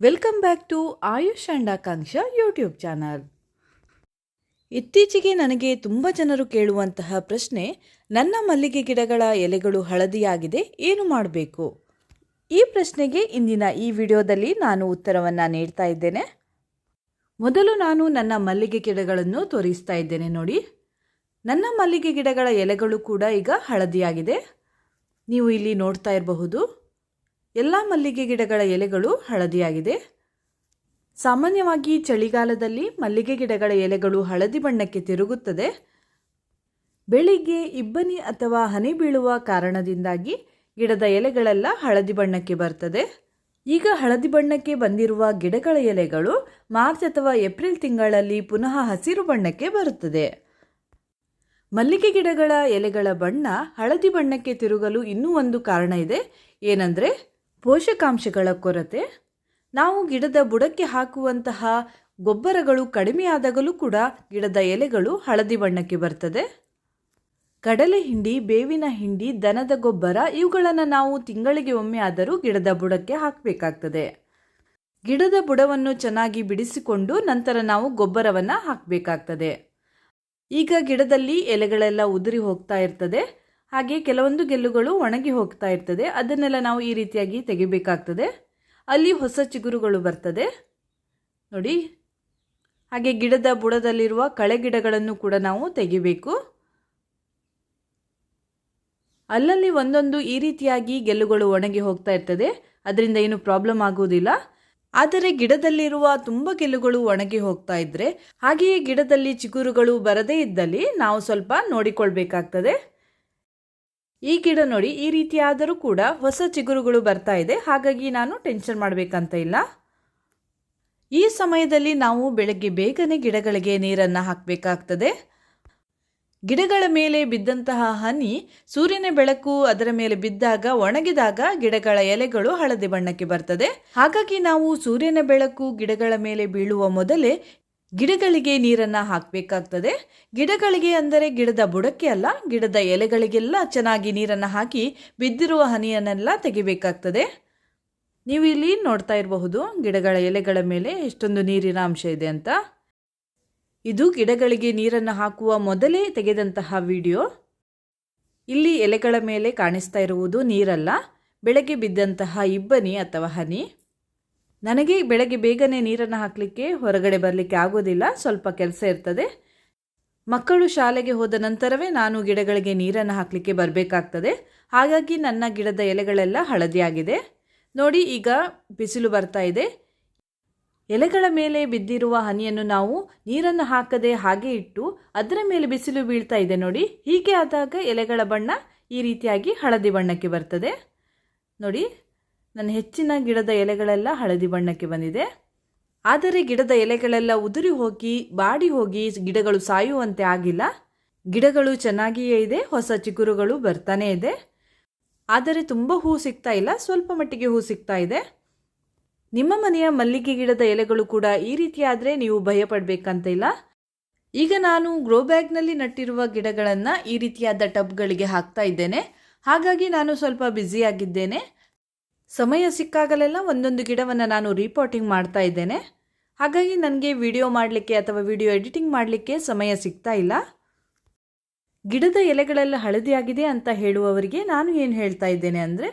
Welcome back to Ayush and Aakanksha YouTube channel ಇತ್ತೀಚೆಗೆ ನನಗೆ ತುಂಬ ಜನರು ಕೇಳುವಂತಹ ಪ್ರಶ್ನೆ, ನನ್ನ ಮಲ್ಲಿಗೆ ಗಿಡಗಳ ಎಲೆಗಳು ಹಳದಿಯಾಗಿದೆ, ಏನು ಮಾಡಬೇಕು? ಈ ಪ್ರಶ್ನೆಗೆ ಇಂದಿನ ಈ ವಿಡಿಯೋದಲ್ಲಿ ನಾನು ಉತ್ತರವನ್ನು ನೀಡ್ತಾ ಇದ್ದೇನೆ. ಮೊದಲು ನಾನು ನನ್ನ ಮಲ್ಲಿಗೆ ಗಿಡಗಳನ್ನು ತೋರಿಸ್ತಾ ಇದ್ದೇನೆ ನೋಡಿ. ನನ್ನ ಮಲ್ಲಿಗೆ ಗಿಡಗಳ ಎಲೆಗಳು ಕೂಡ ಈಗ ಹಳದಿಯಾಗಿದೆ. ನೀವು ಇಲ್ಲಿ ನೋಡ್ತಾ ಇರಬಹುದು. ಎಲ್ಲ ಮಲ್ಲಿಗೆ ಗಿಡಗಳ ಎಲೆಗಳು ಹಳದಿಯಾಗಿದೆ. ಸಾಮಾನ್ಯವಾಗಿ ಚಳಿಗಾಲದಲ್ಲಿ ಮಲ್ಲಿಗೆ ಗಿಡಗಳ ಎಲೆಗಳು ಹಳದಿ ಬಣ್ಣಕ್ಕೆ ತಿರುಗುತ್ತದೆ. ಬೆಳಿಗ್ಗೆ ಇಬ್ಬನಿ ಅಥವಾ ಹನಿ ಬೀಳುವ ಕಾರಣದಿಂದಾಗಿ ಗಿಡದ ಎಲೆಗಳೆಲ್ಲ ಹಳದಿ ಬಣ್ಣಕ್ಕೆ ಬರ್ತದೆ. ಈಗ ಹಳದಿ ಬಣ್ಣಕ್ಕೆ ಬಂದಿರುವ ಗಿಡಗಳ ಎಲೆಗಳು ಮಾರ್ಚ್ ಅಥವಾ ಏಪ್ರಿಲ್ ತಿಂಗಳಲ್ಲಿ ಪುನಃ ಹಸಿರು ಬಣ್ಣಕ್ಕೆ ಬರುತ್ತದೆ. ಮಲ್ಲಿಗೆ ಗಿಡಗಳ ಎಲೆಗಳ ಬಣ್ಣ ಹಳದಿ ಬಣ್ಣಕ್ಕೆ ತಿರುಗಲು ಇನ್ನೂ ಒಂದು ಕಾರಣ ಇದೆ. ಏನಂದರೆ ಪೋಷಕಾಂಶಗಳ ಕೊರತೆ? ನಾವು ಗಿಡದ ಬುಡಕ್ಕೆ ಹಾಕುವಂತಹ ಗೊಬ್ಬರಗಳು ಕಡಿಮೆಯಾದಾಗಲೂ ಕೂಡ ಗಿಡದ ಎಲೆಗಳು ಹಳದಿ ಬಣ್ಣಕ್ಕೆ ಬರ್ತದೆ. ಕಡಲೆ ಹಿಂಡಿ, ಬೇವಿನ ಹಿಂಡಿ, ದನದ ಗೊಬ್ಬರ ಇವುಗಳನ್ನು ನಾವು ತಿಂಗಳಿಗೆ ಒಮ್ಮೆ ಆದರೂ ಗಿಡದ ಬುಡಕ್ಕೆ ಹಾಕಬೇಕಾಗ್ತದೆ. ಗಿಡದ ಬುಡವನ್ನು ಚೆನ್ನಾಗಿ ಬಿಡಿಸಿಕೊಂಡು ನಂತರ ನಾವು ಗೊಬ್ಬರವನ್ನು ಹಾಕಬೇಕಾಗ್ತದೆ. ಈಗ ಗಿಡದಲ್ಲಿ ಎಲೆಗಳೆಲ್ಲ ಉದುರಿ ಹೋಗ್ತಾ ಇರ್ತದೆ. ಹಾಗೆ ಕೆಲವೊಂದು ಗೆಲ್ಲುಗಳು ಒಣಗಿ ಹೋಗ್ತಾ ಇರ್ತದೆ. ಅದನ್ನೆಲ್ಲ ನಾವು ಈ ರೀತಿಯಾಗಿ ತೆಗಿಬೇಕಾಗ್ತದೆ. ಅಲ್ಲಿ ಹೊಸ ಚಿಗುರುಗಳು ಬರ್ತದೆ. ನೋಡಿ, ಹಾಗೆ ಗಿಡದ ಬುಡದಲ್ಲಿರುವ ಕಳೆ ಗಿಡಗಳನ್ನು ಕೂಡ ನಾವು ತೆಗಿಬೇಕು. ಅಲ್ಲಲ್ಲಿ ಒಂದೊಂದು ಈ ರೀತಿಯಾಗಿ ಗೆಲ್ಲುಗಳು ಒಣಗಿ ಹೋಗ್ತಾ ಇರ್ತದೆ. ಅದರಿಂದ ಏನು ಪ್ರಾಬ್ಲಮ್ ಆಗುವುದಿಲ್ಲ. ಆದರೆ ಗಿಡದಲ್ಲಿರುವ ತುಂಬ ಗೆಲ್ಲುಗಳು ಒಣಗಿ ಹೋಗ್ತಾ ಇದ್ರೆ, ಹಾಗೆಯೇ ಗಿಡದಲ್ಲಿ ಚಿಗುರುಗಳು ಬರದೇ ಇದ್ದಲ್ಲಿ ನಾವು ಸ್ವಲ್ಪ ನೋಡಿಕೊಳ್ಬೇಕಾಗ್ತದೆ. ಈ ಗಿಡ ನೋಡಿ ಈ ರೀತಿಯಾದರೂ ಕೂಡ ಹೊಸ ಚಿಗುರುಗಳು ಬರ್ತಾ ಇದೆ. ಹಾಗಾಗಿ ನಾನು ಟೆನ್ಷನ್ ಮಾಡಬೇಕಂತ ಇಲ್ಲ. ಈ ಸಮಯದಲ್ಲಿ ನಾವು ಬೆಳಗ್ಗೆ ಬೇಗನೆ ಗಿಡಗಳಿಗೆ ನೀರನ್ನು ಹಾಕಬೇಕಾಗ್ತದೆ. ಗಿಡಗಳ ಮೇಲೆ ಬಿದ್ದಂತಹ ಹನಿ ಸೂರ್ಯನ ಬೆಳಕು ಅದರ ಮೇಲೆ ಬಿದ್ದಾಗ, ಒಣಗಿದಾಗ ಗಿಡಗಳ ಎಲೆಗಳು ಹಳದಿ ಬಣ್ಣಕ್ಕೆ ಬರ್ತದೆ. ಹಾಗಾಗಿ ನಾವು ಸೂರ್ಯನ ಬೆಳಕು ಗಿಡಗಳ ಮೇಲೆ ಬೀಳುವ ಮೊದಲೇ ಗಿಡಗಳಿಗೆ ನೀರನ್ನು ಹಾಕಬೇಕಾಗ್ತದೆ. ಗಿಡಗಳಿಗೆ ಅಂದರೆ ಗಿಡದ ಬುಡಕ್ಕೆ ಅಲ್ಲ, ಗಿಡದ ಎಲೆಗಳಿಗೆಲ್ಲ ಚೆನ್ನಾಗಿ ನೀರನ್ನು ಹಾಕಿ ಬಿದ್ದಿರುವ ಹನಿಯನ್ನೆಲ್ಲ ತೆಗಿಬೇಕಾಗ್ತದೆ. ನೀವು ಇಲ್ಲಿ ನೋಡ್ತಾ ಇರಬಹುದು, ಗಿಡಗಳ ಎಲೆಗಳ ಮೇಲೆ ಎಷ್ಟೊಂದು ನೀರಿನ ಅಂಶ ಇದೆ ಅಂತ. ಇದು ಗಿಡಗಳಿಗೆ ನೀರನ್ನು ಹಾಕುವ ಮೊದಲೇ ತೆಗೆದಂತಹ ವಿಡಿಯೋ. ಇಲ್ಲಿ ಎಲೆಗಳ ಮೇಲೆ ಕಾಣಿಸ್ತಾ ಇರುವುದು ನೀರಲ್ಲ, ಬೆಳಗ್ಗೆ ಬಿದ್ದಂತಹ ಇಬ್ಬನಿ ಅಥವಾ ಹನಿ. ನನಗೆ ಬೆಳಗ್ಗೆ ಬೇಗನೆ ನೀರನ್ನು ಹಾಕಲಿಕ್ಕೆ ಹೊರಗಡೆ ಬರಲಿಕ್ಕೆ ಆಗೋದಿಲ್ಲ, ಸ್ವಲ್ಪ ಕೆಲಸ ಇರ್ತದೆ. ಮಕ್ಕಳು ಶಾಲೆಗೆ ಹೋದ ನಂತರವೇ ನಾನು ಗಿಡಗಳಿಗೆ ನೀರನ್ನು ಹಾಕಲಿಕ್ಕೆ ಬರಬೇಕಾಗ್ತದೆ. ಹಾಗಾಗಿ ನನ್ನ ಗಿಡದ ಎಲೆಗಳೆಲ್ಲ ಹಳದಿಯಾಗಿದೆ ನೋಡಿ, ಈಗ ಬಿಸಿಲು ಬರ್ತಾ ಇದೆ. ಎಲೆಗಳ ಮೇಲೆ ಬಿದ್ದಿರುವ ಹನಿಯನ್ನು ನಾವು ನೀರನ್ನು ಹಾಕದೆ ಹಾಗೆ ಇಟ್ಟು ಅದರ ಮೇಲೆ ಬಿಸಿಲು ಬೀಳ್ತಾ ಇದೆ ನೋಡಿ. ಹೀಗೆ ಆದಾಗ ಎಲೆಗಳ ಬಣ್ಣ ಈ ರೀತಿಯಾಗಿ ಹಳದಿ ಬಣ್ಣಕ್ಕೆ ಬರ್ತದೆ. ನೋಡಿ ನನ್ನ ಹೆಚ್ಚಿನ ಗಿಡದ ಎಲೆಗಳೆಲ್ಲ ಹಳದಿ ಬಣ್ಣಕ್ಕೆ ಬಂದಿದೆ. ಆದರೆ ಗಿಡದ ಎಲೆಗಳೆಲ್ಲ ಉದುರಿ ಹೋಗಿ, ಬಾಡಿ ಹೋಗಿ ಗಿಡಗಳು ಸಾಯುವಂತೆ ಆಗಿಲ್ಲ. ಗಿಡಗಳು ಚೆನ್ನಾಗಿಯೇ ಇದೆ, ಹೊಸ ಚಿಗುರುಗಳು ಬರ್ತಾನೇ ಇದೆ. ಆದರೆ ತುಂಬ ಹೂ ಸಿಗ್ತಾ ಇಲ್ಲ, ಸ್ವಲ್ಪ ಮಟ್ಟಿಗೆ ಹೂ ಸಿಗ್ತಾ ಇದೆ. ನಿಮ್ಮ ಮನೆಯ ಮಲ್ಲಿಗೆ ಗಿಡದ ಎಲೆಗಳು ಕೂಡ ಈ ರೀತಿಯಾದರೆ ನೀವು ಭಯ ಪಡಬೇಕಂತ ಇಲ್ಲ. ಈಗ ನಾನು ಗ್ರೋ ಬ್ಯಾಗ್ನಲ್ಲಿ ನಟ್ಟಿರುವ ಗಿಡಗಳನ್ನು ಈ ರೀತಿಯಾದ ಟಬ್ಗಳಿಗೆ ಹಾಕ್ತಾ ಇದ್ದೇನೆ. ಹಾಗಾಗಿ ನಾನು ಸ್ವಲ್ಪ ಬ್ಯುಸಿಯಾಗಿದ್ದೇನೆ ಸಮಯ ಸಿಕ್ಕಾಗಲೆಲ್ಲ ಒಂದೊಂದು ಗಿಡವನ್ನು ನಾನು ರಿಪೋರ್ಟಿಂಗ್ ಮಾಡ್ತಾ ಇದ್ದೇನೆ. ಹಾಗಾಗಿ ನನಗೆ ವಿಡಿಯೋ ಮಾಡಲಿಕ್ಕೆ ಅಥವಾ ವಿಡಿಯೋ ಎಡಿಟಿಂಗ್ ಮಾಡಲಿಕ್ಕೆ ಸಮಯ ಸಿಗ್ತಾ ಇಲ್ಲ. ಗಿಡದ ಎಲೆಗಳೆಲ್ಲ ಹಳದಿಯಾಗಿದೆ ಅಂತ ಹೇಳುವವರಿಗೆ ನಾನು ಏನು ಹೇಳ್ತಾ ಇದ್ದೇನೆ ಅಂದರೆ,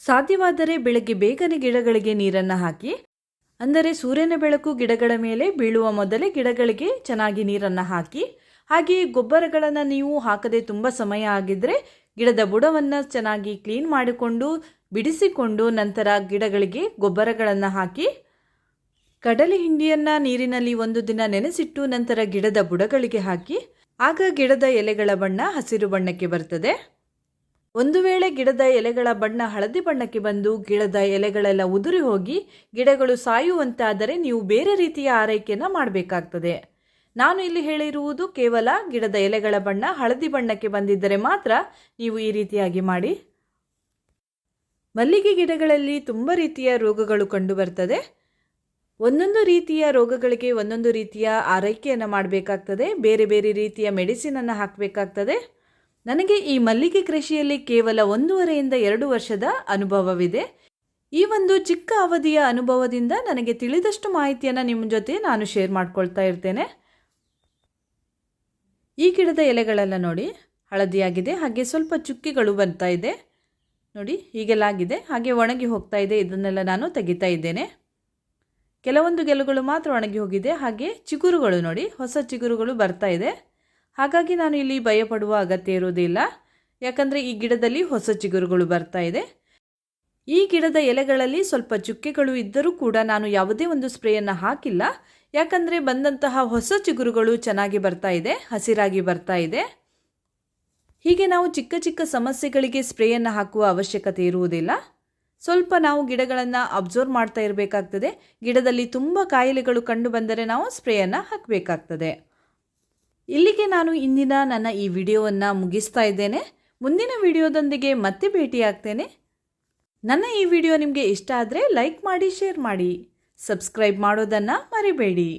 ಸಾಧ್ಯವಾದರೆ ಬೆಳಗ್ಗೆ ಬೇಗನೆ ಗಿಡಗಳಿಗೆ ನೀರನ್ನು ಹಾಕಿ, ಅಂದರೆ ಸೂರ್ಯನ ಬೆಳಕು ಗಿಡಗಳ ಮೇಲೆ ಬೀಳುವ ಮೊದಲೇ ಗಿಡಗಳಿಗೆ ಚೆನ್ನಾಗಿ ನೀರನ್ನು ಹಾಕಿ, ಹಾಗೆಯೇ ಗೊಬ್ಬರಗಳನ್ನು ನೀವು ಹಾಕದೆ ತುಂಬ ಸಮಯ ಆಗಿದ್ದರೆ ಗಿಡದ ಬುಡವನ್ನು ಚೆನ್ನಾಗಿ ಕ್ಲೀನ್ ಮಾಡಿಕೊಂಡು, ಬಿಡಿಸಿಕೊಂಡು ನಂತರ ಗಿಡಗಳಿಗೆ ಗೊಬ್ಬರಗಳನ್ನು ಹಾಕಿ, ಕಡಲೆ ಹಿಂಡಿಯನ್ನು ನೀರಿನಲ್ಲಿ ಒಂದು ದಿನ ನೆನೆಸಿಟ್ಟು ನಂತರ ಗಿಡದ ಬುಡಗಳಿಗೆ ಹಾಕಿ, ಆಗ ಗಿಡದ ಎಲೆಗಳ ಬಣ್ಣ ಹಸಿರು ಬಣ್ಣಕ್ಕೆ ಬರ್ತದೆ. ಒಂದು ವೇಳೆ ಗಿಡದ ಎಲೆಗಳ ಬಣ್ಣ ಹಳದಿ ಬಣ್ಣಕ್ಕೆ ಬಂದು ಗಿಡದ ಎಲೆಗಳೆಲ್ಲ ಉದುರಿ ಹೋಗಿ, ಗಿಡಗಳು ಸಾಯುವಂತಾದರೆ ನೀವು ಬೇರೆ ರೀತಿಯ ಆರೈಕೆಯನ್ನು ಮಾಡಬೇಕಾಗ್ತದೆ. ನಾನು ಇಲ್ಲಿ ಹೇಳಿರುವುದು ಕೇವಲ ಗಿಡದ ಎಲೆಗಳ ಬಣ್ಣ, ಹಳದಿ ಬಣ್ಣಕ್ಕೆ ಬಂದಿದ್ದರೆ ಮಾತ್ರ ನೀವು ಈ ರೀತಿಯಾಗಿ ಮಾಡಿ. ಮಲ್ಲಿಗೆ ಗಿಡಗಳಲ್ಲಿ ತುಂಬ ರೀತಿಯ ರೋಗಗಳು ಕಂಡುಬರ್ತದೆ. ಒಂದೊಂದು ರೀತಿಯ ರೋಗಗಳಿಗೆ ಒಂದೊಂದು ರೀತಿಯ ಆರೈಕೆಯನ್ನು ಮಾಡಬೇಕಾಗ್ತದೆ. ಬೇರೆ ಬೇರೆ ರೀತಿಯ ಮೆಡಿಸಿನನ್ನು ಹಾಕಬೇಕಾಗ್ತದೆ. ನನಗೆ ಈ ಮಲ್ಲಿಗೆ ಕೃಷಿಯಲ್ಲಿ ಕೇವಲ ಒಂದೂವರೆಯಿಂದ ಎರಡು ವರ್ಷದ ಅನುಭವವಿದೆ. ಈ ಒಂದು ಚಿಕ್ಕ ಅವಧಿಯ ಅನುಭವದಿಂದ ನನಗೆ ತಿಳಿದಷ್ಟು ಮಾಹಿತಿಯನ್ನು ನಿಮ್ಮ ಜೊತೆ ನಾನು ಶೇರ್ ಮಾಡ್ಕೊಳ್ತಾ ಇರ್ತೇನೆ. ಈ ಗಿಡದ ಎಲೆಗಳೆಲ್ಲ ನೋಡಿ ಹಳದಿಯಾಗಿದೆ, ಹಾಗೆ ಸ್ವಲ್ಪ ಚುಕ್ಕಿಗಳು ಬರ್ತಾ ಇದೆ. ನೋಡಿ ಹೀಗೆಲ್ಲ ಆಗಿದೆ ಹಾಗೆ ಒಣಗಿ ಹೋಗ್ತಾ ಇದೆ. ಇದನ್ನೆಲ್ಲ ನಾನು ತೆಗಿತಾ ಇದ್ದೇನೆ. ಕೆಲವೊಂದು ಗೆಲುಗಳು ಮಾತ್ರ ಒಣಗಿ ಹೋಗಿದೆ, ಹಾಗೆ ಚಿಗುರುಗಳು ನೋಡಿ, ಹೊಸ ಚಿಗುರುಗಳು ಬರ್ತಾ ಇದೆ. ಹಾಗಾಗಿ ನಾನು ಇಲ್ಲಿ ಭಯಪಡುವ ಅಗತ್ಯ ಇರುವುದಿಲ್ಲ. ಯಾಕಂದರೆ ಈ ಗಿಡದಲ್ಲಿ ಹೊಸ ಚಿಗುರುಗಳು ಬರ್ತಾ ಇದೆ. ಈ ಗಿಡದ ಎಲೆಗಳಲ್ಲಿ ಸ್ವಲ್ಪ ಚುಕ್ಕೆಗಳು ಇದ್ದರೂ ಕೂಡ ನಾನು ಯಾವುದೇ ಒಂದು ಸ್ಪ್ರೇಯನ್ನು ಹಾಕಿಲ್ಲ. ಯಾಕಂದರೆ ಬಂದಂತಹ ಹೊಸ ಚಿಗುರುಗಳು ಚೆನ್ನಾಗಿ ಬರ್ತಾ ಇದೆ, ಹಸಿರಾಗಿ ಬರ್ತಾ ಇದೆ. ಹೀಗೆ ನಾವು ಚಿಕ್ಕ ಚಿಕ್ಕ ಸಮಸ್ಯೆಗಳಿಗೆ ಸ್ಪ್ರೇಯನ್ನು ಹಾಕುವ ಅವಶ್ಯಕತೆ ಇರುವುದಿಲ್ಲ. ಸ್ವಲ್ಪ ನಾವು ಗಿಡಗಳನ್ನು ಅಬ್ಸರ್ವ್ ಮಾಡ್ತಾ ಇರಬೇಕಾಗ್ತದೆ. ಗಿಡದಲ್ಲಿ ತುಂಬ ಕಾಯಿಲೆಗಳು ಕಂಡು ಬಂದರೆ ನಾವು ಸ್ಪ್ರೇಯನ್ನು ಹಾಕಬೇಕಾಗ್ತದೆ. ಇಲ್ಲಿಗೆ ನಾನು ಇಂದಿನ ನನ್ನ ಈ ವಿಡಿಯೋವನ್ನು ಮುಗಿಸ್ತಾ ಇದ್ದೇನೆ. ಮುಂದಿನ ವಿಡಿಯೋದೊಂದಿಗೆ ಮತ್ತೆ ಭೇಟಿಯಾಗ್ತೇನೆ. ನನ್ನ ಈ ವಿಡಿಯೋ ನಿಮಗೆ ಇಷ್ಟ ಆದರೆ ಲೈಕ್ ಮಾಡಿ ಶೇರ್ ಮಾಡಿ. ಸಬ್ಸ್ಕ್ರೈಬ್ ಮಾಡೋದನ್ನು ಮರಿಬೇಡಿ.